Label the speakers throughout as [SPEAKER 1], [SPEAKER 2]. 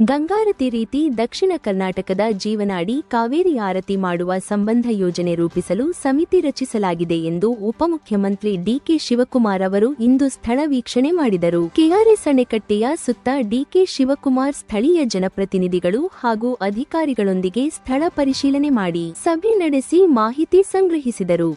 [SPEAKER 1] ಗಂಗಾರತಿ ರೀತಿ ದಕ್ಷಿಣ ಕರ್ನಾಟಕದ ಜೀವನಾಡಿ ಕಾವೇರಿ ಆರತಿ ಮಾಡುವ ಸಂಬಂಧ ಯೋಜನೆ ರೂಪಿಸಲು ಸಮಿತಿ ರಚಿಸಲಾಗಿದೆ ಎಂದು ಉಪಮುಖ್ಯಮಂತ್ರಿ ಡಿಕೆ ಶಿವಕುಮಾರ್ ಅವರು ಇಂದು ಸ್ಥಳ ವೀಕ್ಷಣೆ ಮಾಡಿದರು. ಕೆಆರ್ಎಸ್ ಅಣೆಕಟ್ಟೆಯ ಸುತ್ತ ಡಿಕೆ ಶಿವಕುಮಾರ್ ಸ್ಥಳೀಯ ಜನಪ್ರತಿನಿಧಿಗಳು ಹಾಗೂ ಅಧಿಕಾರಿಗಳೊಂದಿಗೆ ಸ್ಥಳ ಪರಿಶೀಲನೆ ಮಾಡಿ ಸಭೆ ನಡೆಸಿ ಮಾಹಿತಿ ಸಂಗ್ರಹಿಸಿದರು.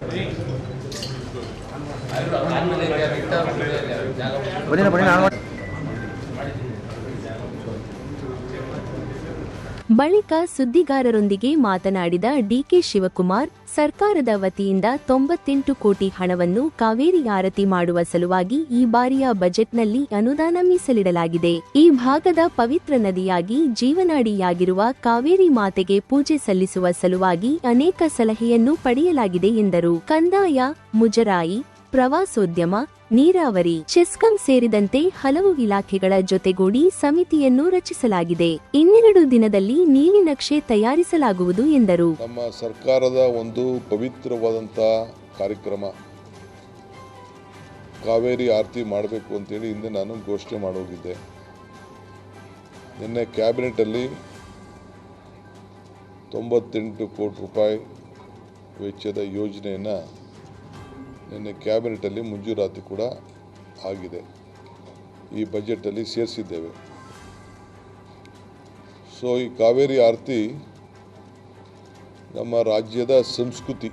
[SPEAKER 1] ಬಳಿಕ ಸುದ್ದಿಗಾರರೊಂದಿಗೆ ಮಾತನಾಡಿದ ಡಿಕೆ ಶಿವಕುಮಾರ್, ಸರ್ಕಾರದ ವತಿಯಿಂದ ತೊಂಬತ್ತೆಂಟು ಕೋಟಿ ಹಣವನ್ನು ಕಾವೇರಿ ಆರತಿ ಮಾಡುವ ಸಲುವಾಗಿ ಈ ಬಾರಿಯ ಬಜೆಟ್ನಲ್ಲಿ ಅನುದಾನ ಮೀಸಲಿಡಲಾಗಿದೆ. ಈ ಭಾಗದ ಪವಿತ್ರ ನದಿಯಾಗಿ ಜೀವನಾಡಿಯಾಗಿರುವ ಕಾವೇರಿ ಮಾತೆಗೆ ಪೂಜೆ ಸಲ್ಲಿಸುವ ಸಲುವಾಗಿ ಅನೇಕ ಸಲಹೆಯನ್ನು ಪಡೆಯಲಾಗಿದೆ ಎಂದರು. ಕಂದಾಯ, ಮುಜರಾಯಿ, ಪ್ರವಾಸೋದ್ಯಮ ನೀರಾವರಿ, ಚೆಸ್ಕಾಂ ಸೇರಿದಂತೆ ಹಲವು ಇಲಾಖೆಗಳ ಜೊತೆಗೂಡಿ ಸಮಿತಿಯನ್ನು ರಚಿಸಲಾಗಿದೆ. ಇನ್ನೆರಡು ದಿನದಲ್ಲಿ ನೀಲಿನಕ್ಷೆ ತಯಾರಿಸಲಾಗುವುದು ಎಂದರು.
[SPEAKER 2] ನಮ್ಮ ಸರ್ಕಾರದ ಒಂದು ಪವಿತ್ರವಾದಂಥ ಕಾರ್ಯಕ್ರಮ. ಕಾವೇರಿ ಆರತಿ ಮಾಡಬೇಕು ಅಂತೇಳಿ ಹಿಂದೆ ನಾನು ಘೋಷಣೆ ಮಾಡೋಗಿದ್ದೆ. ನಿನ್ನೆ ಕ್ಯಾಬಿನೆಟಲ್ಲಿ ತೊಂಬತ್ತೆಂಟು ಕೋಟಿ ರೂಪಾಯಿ ವೆಚ್ಚದ ಯೋಜನೆಯನ್ನು ನಿನ್ನೆ ಕ್ಯಾಬಿನೆಟಲ್ಲಿ ಮಂಜೂರಾತಿ ಕೂಡ ಆಗಿದೆ. ಈ ಬಜೆಟಲ್ಲಿ ಸೇರಿಸಿದ್ದೇವೆ. ಸೊ, ಈ ಕಾವೇರಿ ಆರತಿ ನಮ್ಮ ರಾಜ್ಯದ ಸಂಸ್ಕೃತಿ,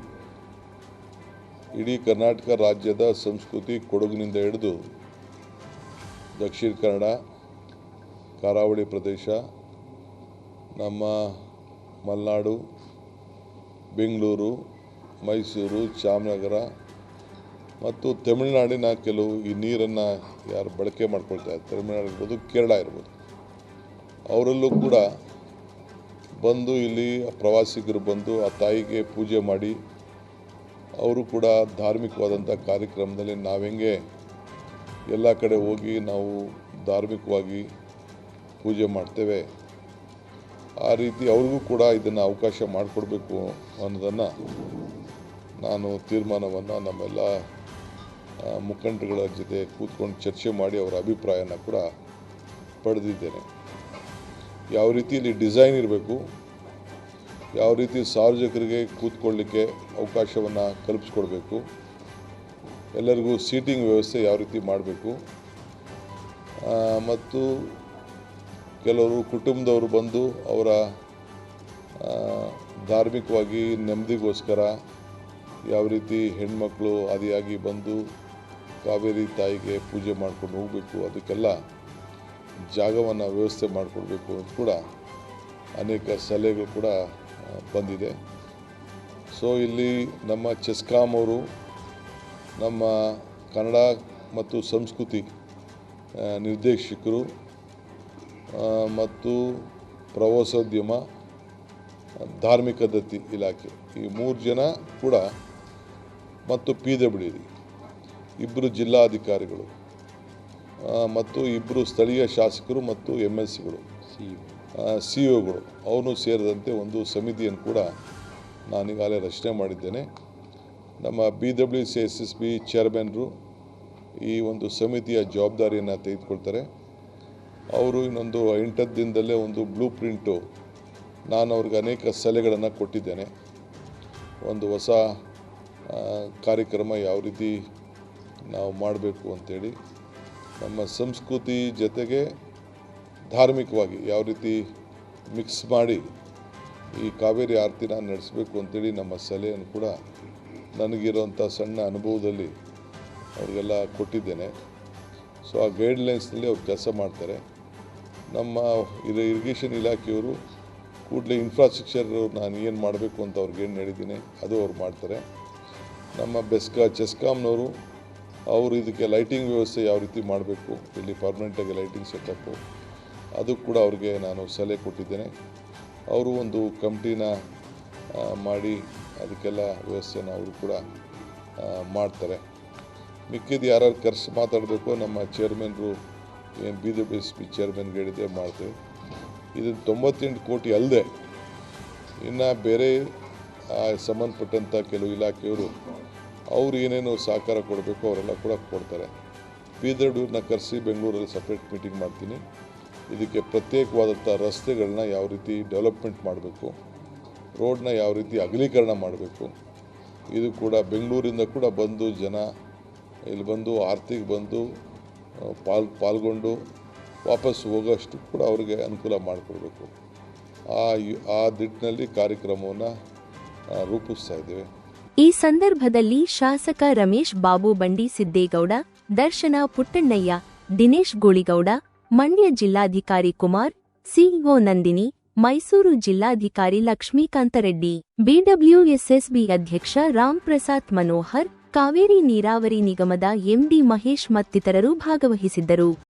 [SPEAKER 2] ಇಡೀ ಕರ್ನಾಟಕ ರಾಜ್ಯದ ಸಂಸ್ಕೃತಿ ಕೊಡಗಿನಿಂದ ಹಿಡಿದು ದಕ್ಷಿಣ ಕನ್ನಡ, ಕರಾವಳಿ ಪ್ರದೇಶ, ನಮ್ಮ ಮಲೆನಾಡು, ಬೆಂಗಳೂರು, ಮೈಸೂರು, ಚಾಮನಗರ ಮತ್ತು ತಮಿಳುನಾಡಿನ ಕೆಲವು ಈ ನೀರನ್ನು ಯಾರು ಬಳಕೆ ಮಾಡ್ಕೊಳ್ತಾ ತಮಿಳುನಾಡು ಇರ್ಬೋದು, ಕೇರಳ ಇರ್ಬೋದು. ಅವರಲ್ಲೂ ಕೂಡ ಬಂದು ಇಲ್ಲಿ ಪ್ರವಾಸಿಗರು ಬಂದು ಆ ತಾಯಿಗೆ ಪೂಜೆ ಮಾಡಿ, ಅವರು ಕೂಡ ಧಾರ್ಮಿಕವಾದಂಥ ಕಾರ್ಯಕ್ರಮದಲ್ಲಿ ನಾವು ಹೆಂಗೆ ಎಲ್ಲ ಕಡೆ ಹೋಗಿ ನಾವು ಧಾರ್ಮಿಕವಾಗಿ ಪೂಜೆ ಮಾಡ್ತೇವೆ, ಆ ರೀತಿ ಅವ್ರಿಗೂ ಕೂಡ ಇದನ್ನು ಅವಕಾಶ ಮಾಡಿಕೊಡ್ಬೇಕು ಅನ್ನೋದನ್ನು ನಾನು ತೀರ್ಮಾನವನ್ನು ನಮ್ಮೆಲ್ಲ ಮುಖಂಡರುಗಳ ಜೊತೆ ಕೂತ್ಕೊಂಡು ಚರ್ಚೆ ಮಾಡಿ ಅವರ ಅಭಿಪ್ರಾಯನ ಕೂಡ ಪಡೆದಿದ್ದೇನೆ. ಯಾವ ರೀತಿಯಲ್ಲಿ ಡಿಸೈನ್ ಇರಬೇಕು, ಯಾವ ರೀತಿ ಸಾರ್ವಜನಿಕರಿಗೆ ಕೂತ್ಕೊಳ್ಳಿಕ್ಕೆ ಅವಕಾಶವನ್ನು ಕಲ್ಪಿಸ್ಕೊಡ್ಬೇಕು, ಎಲ್ಲರಿಗೂ ಸೀಟಿಂಗ್ ವ್ಯವಸ್ಥೆ ಯಾವ ರೀತಿ ಮಾಡಬೇಕು ಮತ್ತು ಕೆಲವರು ಕುಟುಂಬದವರು ಬಂದು ಅವರ ಧಾರ್ಮಿಕವಾಗಿ ನೆಮ್ಮದಿಗೋಸ್ಕರ ಯಾವ ರೀತಿ ಹೆಣ್ಮಕ್ಳು ಆದಿಯಾಗಿ ಬಂದು ಕಾವೇರಿ ತಾಯಿಗೆ ಪೂಜೆ ಮಾಡ್ಕೊಂಡು ಹೋಗಬೇಕು, ಅದಕ್ಕೆಲ್ಲ ಜಾಗವನ್ನು ವ್ಯವಸ್ಥೆ ಮಾಡಿಕೊಡ್ಬೇಕು ಅಂತ ಕೂಡ ಅನೇಕ ಸಲಹೆಗಳು ಕೂಡ ಬಂದಿದೆ. ಸೊ ಇಲ್ಲಿ ನಮ್ಮ ಚೆಸ್ಕಾಮ್ ಅವರು ನಮ್ಮ ಕನ್ನಡ ಮತ್ತು ಸಂಸ್ಕೃತಿ ನಿರ್ದೇಶಕರು ಮತ್ತು ಪ್ರವಾಸೋದ್ಯಮ, ಧಾರ್ಮಿಕ ದತ್ತಿ ಇಲಾಖೆ, ಈ ಮೂರು ಜನ ಕೂಡ ಮತ್ತು ಪಿ ಡಬ್ಲ್ಯೂ ಡಿ. ಇಬ್ಬರು ಜಿಲ್ಲಾಧಿಕಾರಿಗಳು ಮತ್ತು ಇಬ್ಬರು ಸ್ಥಳೀಯ ಶಾಸಕರು ಮತ್ತು ಎಂ ಎಲ್ ಸಿಗಳು ಸಿ ಒಗಳು. ಅವನು ಸೇರಿದಂತೆ ಒಂದು ಸಮಿತಿಯನ್ನು ಕೂಡ ನಾನೀಗಾಗಲೇ ರಚನೆ ಮಾಡಿದ್ದೇನೆ. ನಮ್ಮ B W S S B B ಚೇರ್ಮನ್ರು ಈ ಒಂದು ಸಮಿತಿಯ ಜವಾಬ್ದಾರಿಯನ್ನು ತೆಗೆದುಕೊಳ್ತಾರೆ. ಅವರು ಇನ್ನೊಂದು ಎಂಟತ್ತು ದಿನದಲ್ಲೇ ಒಂದು ಬ್ಲೂ ಪ್ರಿಂಟು ನಾನು ಅವ್ರಿಗೆ ಅನೇಕ ಸಲಹೆಗಳನ್ನು ಕೊಟ್ಟಿದ್ದೇನೆ. ಒಂದು ಹೊಸ ಕಾರ್ಯಕ್ರಮ ಯಾವ ರೀತಿ ನಾವು ಮಾಡಬೇಕು ಅಂತೇಳಿ ನಮ್ಮ ಸಂಸ್ಕೃತಿ ಜೊತೆಗೆ ಧಾರ್ಮಿಕವಾಗಿ ಯಾವ ರೀತಿ ಮಿಕ್ಸ್ ಮಾಡಿ ಈ ಕಾವೇರಿ ಆರತಿನ ನಡೆಸಬೇಕು ಅಂತೇಳಿ ನಮ್ಮ ಸಲಹೆಯನ್ನು ಕೂಡ ನನಗಿರೋಂಥ ಸಣ್ಣ ಅನುಭವದಲ್ಲಿ ಅವ್ರಿಗೆಲ್ಲ ಕೊಟ್ಟಿದ್ದೇನೆ. ಸೊ ಆ ಗೈಡ್ಲೈನ್ಸ್ನಲ್ಲಿ ಅವ್ರು ಕೆಲಸ ಮಾಡ್ತಾರೆ. ನಮ್ಮ ಇದು ಇರಿಗೇಷನ್ ಇಲಾಖೆಯವರು ಕೂಡಲೇ ಇನ್ಫ್ರಾಸ್ಟ್ರಕ್ಚರ್ ನಾನು ಏನು ಮಾಡಬೇಕು ಅಂತ ಅವ್ರಿಗೆ ಏನು ಹೇಳಿದ್ದೀನಿ. ಅದು ಅವ್ರು ಮಾಡ್ತಾರೆ. ನಮ್ಮ ಬೆಸ್ಕಾ, ಚೆಸ್ಕಾಮ್ನವರು ಅವರು ಇದಕ್ಕೆ ಲೈಟಿಂಗ್ ವ್ಯವಸ್ಥೆ ಯಾವ ರೀತಿ ಮಾಡಬೇಕು? ಇಲ್ಲಿ ಪರ್ಮನೆಂಟಾಗಿ ಲೈಟಿಂಗ್ ಸೆಟಪ್ಪು ಅದು ಕೂಡ ಅವ್ರಿಗೆ ನಾನು ಸಲಹೆ ಕೊಟ್ಟಿದ್ದೇನೆ. ಅವರು ಒಂದು ಕಮಿಟಿನ ಮಾಡಿ ಅದಕ್ಕೆಲ್ಲ ವ್ಯವಸ್ಥೆನ ಅವರು ಕೂಡ ಮಾಡ್ತಾರೆ. ಮಿಕ್ಕಿದ್ದು ಯಾರ್ಯಾರು ಕರ್ಸಿ ಮಾತಾಡಬೇಕು, ನಮ್ಮ ಚೇರ್ಮನ್ರು ಏನು ಬಿ ಬಿ ಎಸ್ ಪಿ ಚೇರ್ಮನ್ಗೆ ಹೇಳಿದ್ದೆ ಮಾಡ್ತೇವೆ. ಇದನ್ನು ತೊಂಬತ್ತೆಂಟು ಕೋಟಿ ಅಲ್ಲದೆ ಇನ್ನು ಬೇರೆ ಸಂಬಂಧಪಟ್ಟಂಥ ಕೆಲವು ಇಲಾಖೆಯವರು ಅವ್ರು ಏನೇನು ಸಹಕಾರ ಕೊಡಬೇಕು ಅವರೆಲ್ಲ ಕೂಡ ಕೊಡ್ತಾರೆ. ಬೀದರ್ಡೂರನ್ನ ಕರೆಸಿ ಬೆಂಗಳೂರಲ್ಲಿ ಸಪ್ರೇಟ್ ಮೀಟಿಂಗ್ ಮಾಡ್ತೀನಿ. ಇದಕ್ಕೆ ಪ್ರತ್ಯೇಕವಾದಂಥ ರಸ್ತೆಗಳನ್ನ ಯಾವ ರೀತಿ ಡೆವಲಪ್ಮೆಂಟ್ ಮಾಡಬೇಕು ರೋಡ್ನ ಯಾವ ರೀತಿ ಅಗಲೀಕರಣ ಮಾಡಬೇಕು, ಇದು ಕೂಡ ಬೆಂಗಳೂರಿಂದ ಕೂಡ ಬಂದು ಜನ ಇಲ್ಲಿ ಬಂದು ಆರ್ತಿಗೆ ಬಂದು ಪಾಲ್, ಪಾಲ್ಗೊಂಡು ವಾಪಸ್ ಹೋಗೋಷ್ಟು ಕೂಡ ಅವರಿಗೆ ಅನುಕೂಲ ಮಾಡಿಕೊಡ್ಬೇಕು. ಆ ಆ ದಿಟ್ಟಿನಲ್ಲಿ ಕಾರ್ಯಕ್ರಮವನ್ನು ರೂಪಿಸ್ತಾ ಇದ್ದೇವೆ.
[SPEAKER 1] ಈ ಸಂದರ್ಭದಲ್ಲಿ ಶಾಸಕ ರಮೇಶ್ ಬಾಬು ಬಂಡಿ ಸಿದ್ದೇಗೌಡ ದರ್ಶನ ಪುಟ್ಟಣ್ಣಯ್ಯ, ದಿನೇಶ್ ಗೋಳಿಗೌಡ, ಮಂಡ್ಯ ಜಿಲ್ಲಾಧಿಕಾರಿ ಕುಮಾರ್, ಸಿಇಒ ನಂದಿನಿ, ಮೈಸೂರು ಜಿಲ್ಲಾಧಿಕಾರಿ ಲಕ್ಷ್ಮೀಕಾಂತರೆಡ್ಡಿ ಬಿಡಬ್ಲ್ಯೂಎಸ್ಎಸ್ಬಿ ಅಧ್ಯಕ್ಷ ರಾಮ್ ಪ್ರಸಾದ್ ಮನೋಹರ್, ಕಾವೇರಿ ನೀರಾವರಿ ನಿಗಮದ ಎಂಡಿ ಮಹೇಶ್ ಮತ್ತಿತರರು ಭಾಗವಹಿಸಿದ್ದರು.